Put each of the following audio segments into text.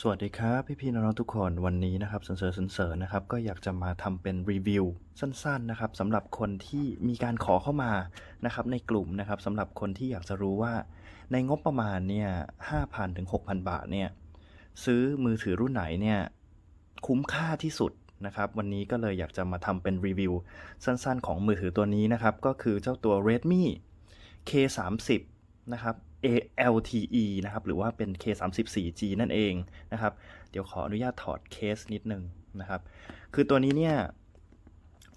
สวัสดีครับ พี่พี่ๆน้องๆทุกคนวันนี้นะครับสันเสริญสันเสริญนะครับ ก็อยากจะมาทำเป็นรีวิวสั้นๆนะครับสำหรับคนที่มีการขอเข้ามานะครับในกลุ่มนะครับสำหรับคนที่อยากจะรู้ว่าในงบประมาณเนี่ย5,000ถึง6,000บาทเนี่ยซื้อมือถือรุ่นไหนเนี่ยคุ้มค่าที่สุดนะครับ วันนี้ก็เลยอยากจะมาทำเป็นรีวิวสั้นๆ ของมือถือตัวนี้นะครับ ก็คือเจ้าตัว Redmi K30 นะครับ ALTE นะครับหรือว่าเป็น K34G นั่นเองนะครับเดี๋ยวขออนุญาตถอดเคสนิดนึงนะครับ คือตัวนี้เนี่ย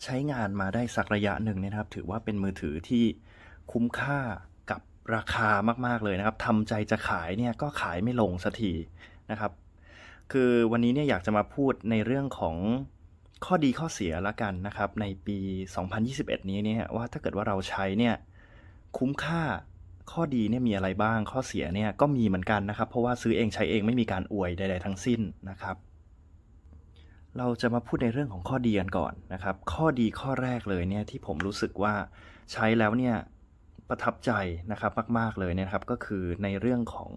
ใช้งานมาได้สักระยะหนึ่งนยนะครับ ถือว่าเป็นมือถือที่คุ้มค่ากับราคามาก ๆ เลยนะครับทำใจจะขายเนี่ยก็ขายไม่ลงสักทีนะครับ คือวันนี้เนี่ยอยากจะมาพูดในเรื่องของข้อดีข้อเสียละกันนะครับ ในปี 2021 นี้เนี่ยว่าถ้าเกิดว่าเราใช้เนี่ยคุ้มค่า ข้อดีเนี่ยมีอะไรบ้าง ข้อเสียเนี่ยก็มีเหมือนกันนะครับ เพราะว่าซื้อเองใช้เองไม่มีการอวยใด ๆ ทั้งสิ้นนะครับ เราจะมาพูดในเรื่องของข้อดีกันก่อนนะครับ ข้อดีข้อแรกเลยเนี่ยที่ผมรู้สึกว่าใช้แล้วเนี่ยประทับใจนะครับมาก ๆ เลยเนะครับก็คือในเรื่องของ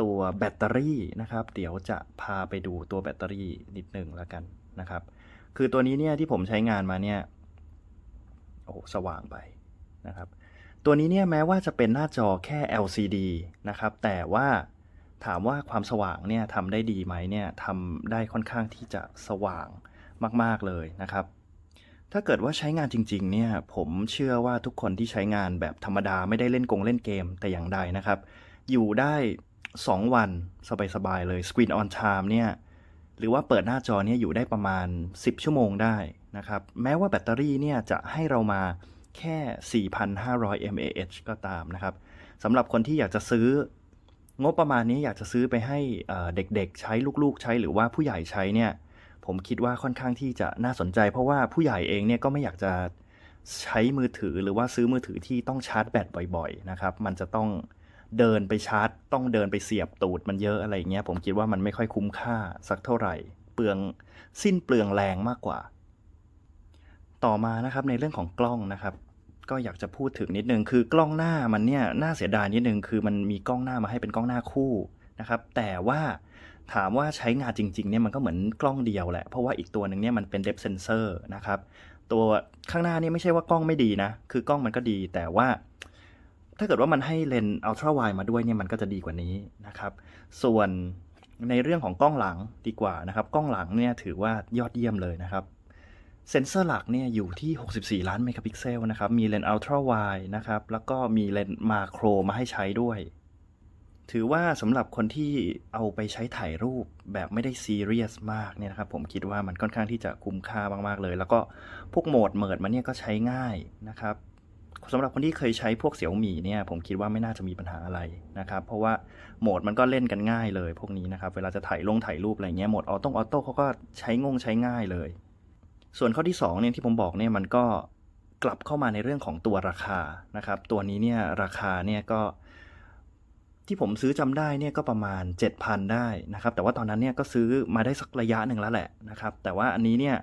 ตัวแบตเตอรี่นะครับ เดี๋ยวจะพาไปดูตัวแบตเตอรี่นิดหนึ่งแล้วกันนะครับ คือตัวนี้เนี่ยที่ผมใช้งานมาเนี่ยโอ้โหสว่างไปนะครับ ตัวนี้เนี่ยแม้ว่าจะเป็นหน้าจอแค่ LCD นะครับ แต่ว่าถามว่าความสว่างเนี่ยทำได้ดีไหมเนี่ยทำได้ค่อนข้างที่จะสว่างมาก ๆ เลยนะครับ ถ้าเกิดว่าใช้งานจริง ๆ เนี่ย ผมเชื่อว่าทุกคนที่ใช้งานแบบธรรมดาไม่ได้เล่นกงเล่นเกมแต่อย่างใดนะครับ อยู่ได้ 2 วันสบาย ๆ เลย Screen on Time เนี่ย หรือว่าเปิดหน้าจอเนี่ยอยู่ได้ประมาณ 10 ชั่วโมงได้นะครับ แม้ว่าแบตเตอรี่เนี่ยจะให้เรามา แค่ 4,500 mAh ก็ตามนะครับสำหรับคนที่อยากจะซื้องบประมาณนี้อยากจะซื้อไปให้เอ่อเด็กๆ ใช้ลูกๆ ใช้หรือว่าผู้ใหญ่ใช้เนี่ย ผมคิดว่าค่อนข้างที่จะน่าสนใจ เพราะว่าผู้ใหญ่เองเนี่ยก็ไม่อยากจะใช้มือถือหรือว่าซื้อมือถือที่ต้องชาร์จแบตบ่อยๆนะครับ มันจะต้องเดินไปชาร์จ ต้องเดินไปเสียบตูดมันเยอะอะไรอย่างเงี้ย ผมคิดว่ามันไม่ค่อยคุ้มค่าสักเท่าไหร่ เปลืองสิ้นเปลืองแรงมากกว่า ต่อมานะครับในเรื่องของกล้องนะครับ ก็อยากจะพูดถึงนิดนึงคือกล้องหน้ามันเนี่ยน่าเสียดายนิดนึงคือมันมีกล้องหน้ามาให้เป็นกล้องหน้าคู่นะครับ แต่ว่าถามว่าใช้งานจริงๆเนี่ยมันก็เหมือนกล้องเดียวแหละ เพราะว่าอีกตัวหนึ่งเนี่ยมันเป็น depth sensor นะครับ ตัวข้างหน้านี่ไม่ใช่ว่ากล้องไม่ดีนะ คือกล้องมันก็ดีแต่ว่า ถ้าเกิดว่ามันให้เลนส์ ultra wide มาด้วยเนี่ยมันก็จะดีกว่านี้นะครับ ส่วนในเรื่องของกล้องหลังดีกว่านะครับ กล้องหลังเนี่ยถือว่ายอดเยี่ยมเลยนะครับ เซนเซอร์หลักเนี่ยอยู่ที่ 64 ล้านเมกะพิกเซลนะครับ มีเลนส์ ultra wide นะครับ แล้วก็มีเลนส์มาโครมาให้ใช้ด้วย ถือว่าสำหรับคนที่เอาไปใช้ถ่ายรูปแบบไม่ได้ซีเรียสมากเนี่ยนะครับ ผมคิดว่ามันค่อนข้างที่จะคุ้มค่ามาก ๆ เลย แล้วก็พวกโหมดเมิดมันเนี่ยก็ใช้ง่ายนะครับสำหรับคนที่เคยใช้พวกเสี่ยวหมี่เนี่ยผมคิดว่าไม่น่าจะมีปัญหาอะไรนะครับ เพราะว่าโหมดมันก็เล่นกันง่ายเลย พวกนี้นะครับ เวลาจะถ่ายลงถ่ายรูปอะไรเงี้ยโหมดออโต้ออโต้เขาก็ใช้งงใช้ง่ายเลย ส่วนข้อที่2เนี่ยที่ผมบอกเนี่ยมันก็กลับเข้ามาในเรื่องของตัวราคานะครับ ตัวนี้เนี่ยราคาเนี่ยก็ที่ผมซื้อจำได้เนี่ยก็ประมาณ 7,000 ได้นะครับ แต่ว่าตอนนั้นเนี่ยก็ซื้อมาได้สักระยะหนึ่งแล้วแหละนะครับ แต่ว่าอันนี้เนี่ย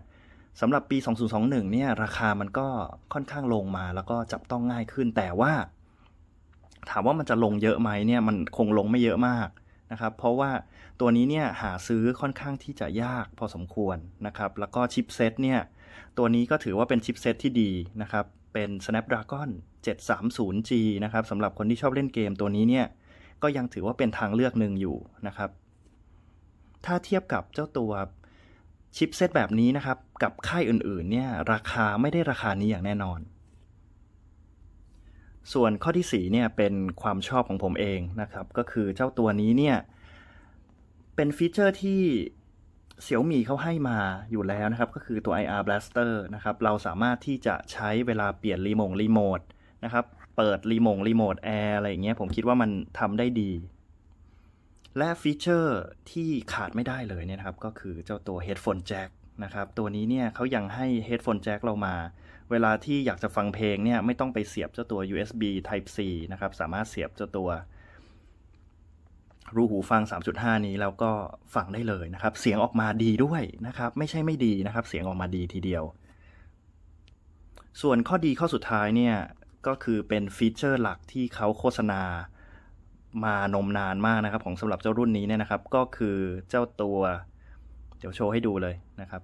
สำหรับปี 2021 เนี่ยราคามันก็ค่อนข้างลงมาแล้วก็จับต้องง่ายขึ้น แต่ว่า ถามว่ามันจะลงเยอะไหมเนี่ยมันคงลงไม่เยอะมาก นะครับ เพราะว่าตัวนี้เนี่ยหาซื้อค่อนข้างที่จะยากพอสมควรนะครับ แล้วก็ชิปเซตเนี่ยตัวนี้ก็ถือว่าเป็นชิปเซตที่ดีนะครับ เป็น Snapdragon 730G นะครับสำหรับคนที่ชอบเล่นเกมตัวนี้เนี่ยก็ยังถือว่าเป็นทางเลือกหนึ่งอยู่นะครับ ถ้าเทียบกับเจ้าตัวชิปเซตแบบนี้นะครับ กับค่ายอื่นๆเนี่ยราคาไม่ได้ราคานี้อย่างแน่นอน ส่วนข้อที่4เนี่ยเป็นความชอบของผมเองนะครับ ก็คือเจ้าตัวนี้เนี่ย เป็นฟีเจอร์ที่เสี่ยวมี่เขาให้มาอยู่แล้วนะครับ ก็คือตัว IR Blaster นะครับ เราสามารถที่จะใช้เวลาเปลี่ยนรีโมงรีโมทนะครับ เปิดรีโมงรีโมทแอร์อะไรอย่างเงี้ยผมคิดว่ามันทำได้ดี และฟีเจอร์ที่ขาดไม่ได้เลยเนี่ยนะครับ ก็คือเจ้าตัว Headphone Jack นะครับ ตัวนี้เนี่ยเขายังให้ Headphone Jack เรามา เวลาที่อยากจะฟังเพลงเนี่ยไม่ต้องไปเสียบเจ้าตัว USB Type C นะครับ สามารถเสียบเจ้าตัว รูหูฟัง 3.5 นี้แล้วก็ฟังได้เลยนะครับ เสียงออกมาดีด้วยนะครับ ไม่ใช่ไม่ดีนะครับ เสียงออกมาดีทีเดียว ส่วนข้อดีข้อสุดท้ายเนี่ยก็คือเป็นฟีเจอร์หลักที่เขาโฆษณามานมนานมากนะครับ ของสำหรับเจ้ารุ่นนี้เนี่ยนะครับ ก็คือเจ้าตัว เดี๋ยวโชว์ให้ดูเลยนะครับ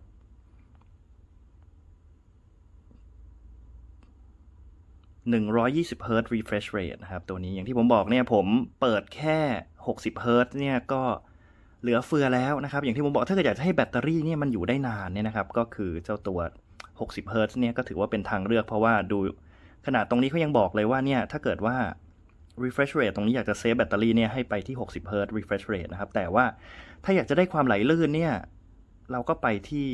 120 Hz refresh rate นะครับ ตัวนี้อย่างที่ผมบอกเนี่ยผมเปิดแค่ 60 Hz เนี่ยก็เหลือเฟือแล้วนะครับ อย่างที่ผมบอกถ้าเกิดอยากจะให้แบตเตอรี่เนี่ยมันอยู่ได้นานเนี่ยนะครับ ก็คือเจ้าตัว 60 Hz เนี่ยก็ถือว่าเป็นทางเลือกเพราะว่าดูขนาดตรงนี้เขายังบอกเลยว่าเนี่ยถ้าเกิดว่า refresh rate ตรงนี้อยากจะเซฟแบตเตอรี่เนี่ยให้ไปที่ 60 Hz refresh rate นะครับ แต่ว่าถ้าอยากจะได้ความไหลลื่นเนี่ยเราก็ไปที่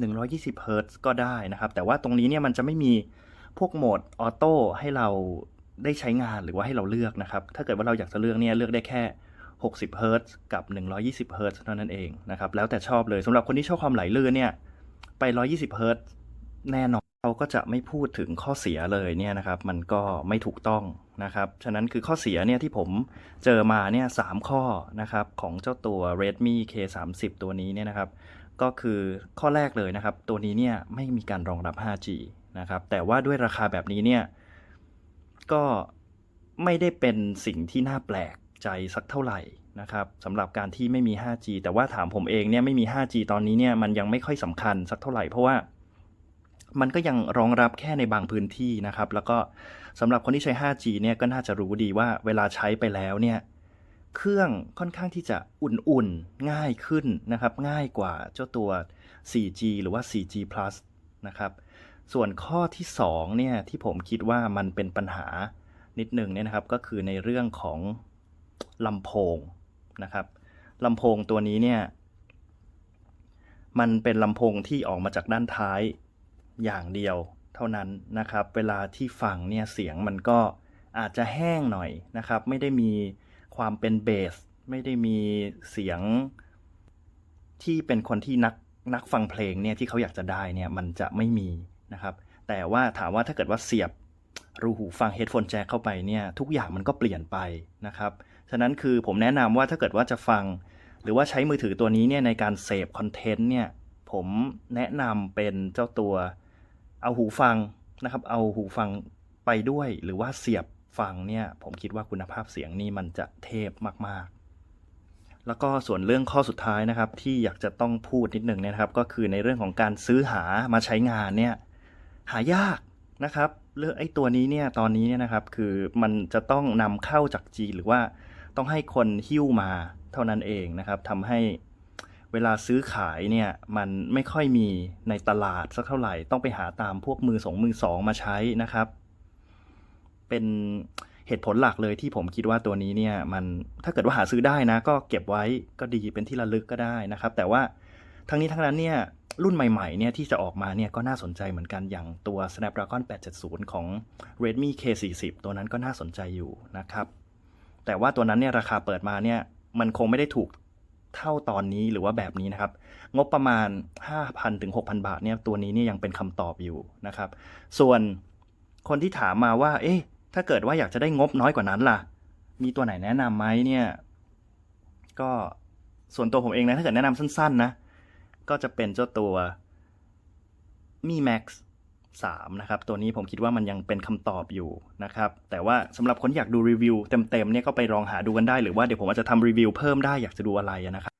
120 Hz ก็ได้นะครับ แต่ว่าตรงนี้เนี่ยมันจะไม่มี พวกโหมดออโต้ให้เราได้ใช้งานหรือว่าให้เราเลือกนะครับ ถ้าเกิดว่าเราอยากจะเลือกเนี่ยเลือกได้แค่ 60 Hz กับ 120 Hz เท่านั้นเองนะครับ แล้วแต่ชอบเลยสำหรับคนที่ชอบความไหลลื่นเนี่ยไป 120 Hz แน่นอนเราก็จะไม่พูดถึงข้อเสียเลยเนี่ยนะครับ มันก็ไม่ถูกต้องนะครับ ฉะนั้นคือข้อเสียเนี่ยที่ผมเจอมาเนี่ยสามข้อนะครับของเจ้าตัว Redmi K30 ตัวนี้เนี่ยนะครับ ก็คือข้อแรกเลยนะครับ ตัวนี้เนี่ยไม่มีการรองรับ 5G นะครับ แต่ว่าด้วยราคาแบบนี้เนี่ยก็ไม่ได้เป็นสิ่งที่น่าแปลกใจสักเท่าไหร่นะครับสำหรับการที่ไม่มี 5G แต่ว่าถามผมเองเนี่ยไม่มี 5G ตอนนี้เนี่ยมันยังไม่ค่อยสำคัญสักเท่าไหร่เพราะว่ามันก็ยังรองรับแค่ในบางพื้นที่นะครับ แล้วก็สำหรับคนที่ใช้ 5G เนี่ยก็น่าจะรู้ดีว่าเวลาใช้ไปแล้วเนี่ยเครื่องค่อนข้างที่จะอุ่นๆ ง่ายขึ้นนะครับ ง่ายกว่าเจ้าตัว 4G หรือว่า 4G Plus นะครับ ส่วนข้อที่2เนี่ยที่ผมคิดว่ามันเป็นปัญหานิดหนึ่งเนี่ยนะครับ ก็คือในเรื่องของลำโพงนะครับลำโพงตัวนี้เนี่ย มันเป็นลำโพงที่ออกมาจากด้านท้ายอย่างเดียวเท่านั้นนะครับ เวลาที่ฟังเนี่ยเสียงมันก็อาจจะแห้งหน่อยนะครับ ไม่ได้มีความเป็นเบส ไม่ได้มีเสียงที่เป็นคนที่นักนักฟังเพลงเนี่ยที่เขาอยากจะได้เนี่ยมันจะไม่มี นะครับ แต่ว่าถามว่าถ้าเกิดว่าเสียบรูหูฟังเฮดโฟนแจ็คเข้าไปเนี่ยทุกอย่างมันก็เปลี่ยนไปนะครับ ฉะนั้นคือผมแนะนำว่าถ้าเกิดว่าจะฟัง หรือว่าใช้มือถือตัวนี้เนี่ยในการเสพคอนเทนต์เนี่ยผมแนะนำเป็นเจ้าตัวเอาหูฟังนะครับ เอาหูฟังไปด้วย หรือว่าเสียบฟังเนี่ยผมคิดว่าคุณภาพเสียงนี่มันจะเทพมากๆ แล้วก็ส่วนเรื่องข้อสุดท้ายนะครับที่อยากจะต้องพูดนิดหนึ่งนะครับ ก็คือในเรื่องของการซื้อหามาใช้งานเนี่ย หายากนะครับเรื่องไอ้ตัวนี้เนี่ยตอนนี้เนี่ยนะครับคือมันจะต้องนำเข้าจากจีนหรือว่าต้องให้คนหิ้วมาเท่านั้นเองนะครับทำให้เวลาซื้อขายเนี่ยมันไม่ค่อยมีในตลาดสักเท่าไหร่ต้องไปหาตามพวกมือสองมือสองมาใช้นะครับ เป็นเหตุผลหลักเลยที่ผมคิดว่าตัวนี้เนี่ยมันถ้าเกิดว่าหาซื้อได้นะ ก็เก็บไว้ก็ดีเป็นที่ระลึกก็ได้นะครับ แต่ว่า ทั้งนี้ทั้งนั้นเนี่ยรุ่นใหม่ๆเนี่ยที่จะออกมาเนี่ยก็น่าสนใจเหมือนกันอย่างตัว Snapdragon 870 ของ Redmi K40 ตัวนั้นก็น่าสนใจอยู่นะครับ แต่ว่าตัวนั้นเนี่ยราคาเปิดมาเนี่ยมันคงไม่ได้ถูกเท่าตอนนี้หรือว่าแบบนี้นะครับ งบประมาณ 5,000ถึง6,000 บาทเนี่ยตัวนี้เนี่ยยังเป็นคำตอบอยู่นะครับ ส่วนคนที่ถามมาว่า เอ๊ะถ้าเกิดว่าอยากจะได้งบน้อยกว่านั้นล่ะ มีตัวไหนแนะนำไหมเนี่ย ก็ส่วนตัวผมเองนะถ้าเกิดแนะนำสั้นๆนะ ก็จะเป็นเจ้าตัว Mi Max 3 นะครับ ตัวนี้ผมคิดว่ามันยังเป็นคำตอบอยู่นะครับ แต่ว่าสำหรับคนอยากดูรีวิวเต็มๆเนี่ยก็ไปลองหาดูกันได้หรือว่าเดี๋ยวผมอาจจะทำรีวิวเพิ่มได้อยากจะดูอะไรนะครับ